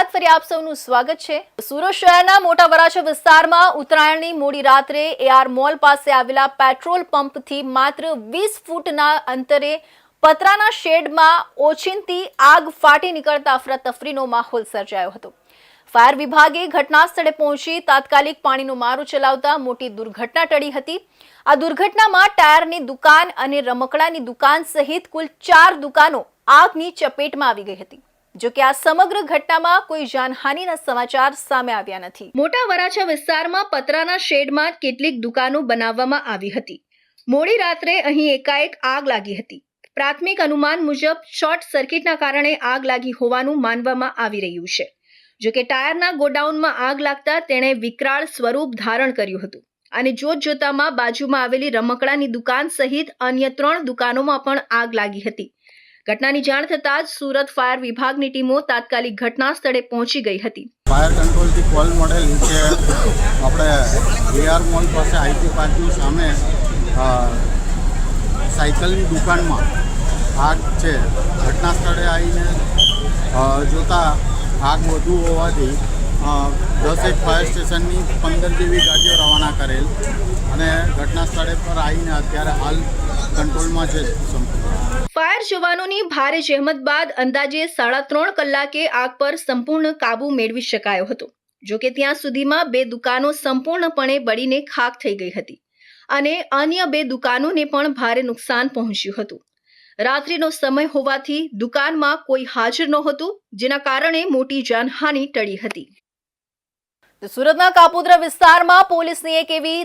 બાદ ફરી આપ સૌનું સ્વાગત છે. સુરત શહેરના મોટા વરાછા વિસ્તારમાં ઉત્તરાયણની મોડી રાત્રે એઆર મોલ પાસે આવેલા પેટ્રોલ પંપથી માત્ર વીસ ફૂટના અંતરે પતરાના શેડમાં ઓચિંતી આગ ફાટી નીકળતા અફરાતફરીનો માહોલ સર્જાયો હતો. ફાયર વિભાગે ઘટના સ્થળે પહોંચી તાત્કાલિક પાણીનો મારો ચલાવતા મોટી દુર્ઘટના ટળી હતી. આ દુર્ઘટનામાં ટાયરની દુકાન અને રમકડાની દુકાન સહિત કુલ ચાર દુકાનો આગની ચપેટમાં આવી ગઈ હતી. જો કે આ સમગ્ર ઘટનામાં કોઈ જાનહાનિના સમાચાર સામે આવ્યા નથી. મોટા વરાછા વિસ્તારમાં પતરાના શેડમાં કેટલીક દુકાનો બનાવવામાં આવી હતી. મોડી રાત્રે અહીં એકાએક આગ લાગી હતી. પ્રાથમિક અનુમાન મુજબ શોર્ટ સર્કિટના કારણે આગ લાગી હોવાનું માનવામાં આવી રહ્યું છે. જો કે ટાયરના ગોડાઉનમાં આગ લાગતા તેણે વિકરાળ સ્વરૂપ ધારણ કર્યું હતું. અને જોત જોતામાં બાજુમાં આવેલી રમકડાની દુકાન સહિત અન્ય ત્રણ દુકાનોમાં પણ આગ લાગી હતી. ઘટનાની જાણ થતાં જ સુરત ફાયર વિભાગની ટીમો તાત્કાલિક ઘટના સ્થળે પહોંચી ગઈ હતી. ફાયર કંટ્રોલથી કોલ મળેલ કે આપણે વીઆર મોલ પાસે આઈટી પાર્કની સામે સાયકલની દુકાનમાં આગ છે. ઘટના સ્થળે આવીને જોતા આગ વધુ હોવાથી દસ એક ફાયર સ્ટેશનની પંદર જેવી ગાડીઓ રવાના કરેલ અને ઘટના સ્થળે પર આવીને અત્યારે હાલ કંટ્રોલમાં છે ફાયર જવાનોની ભારે જહેમત બાદ અંદાજે સાડા ત્રણ કલાકે આગ પર સંપૂર્ણ કાબુ મેળવી શકાયો હતો. જો કે ત્યાં સુધીમાં બે દુકાનો સંપૂર્ણપણે બળીને ખાક થઈ ગઈ હતી અને અન્ય બે દુકાનોને પણ ભારે નુકસાન પહોંચ્યું હતું. રાત્રિનો સમય હોવાથી દુકાનમાં કોઈ હાજર નહોતું જેના કારણે મોટી જાનહાનિ ટળી હતી. સુરતના કાપોદ્રા વિસ્તારમાં પોલીસની એક એવી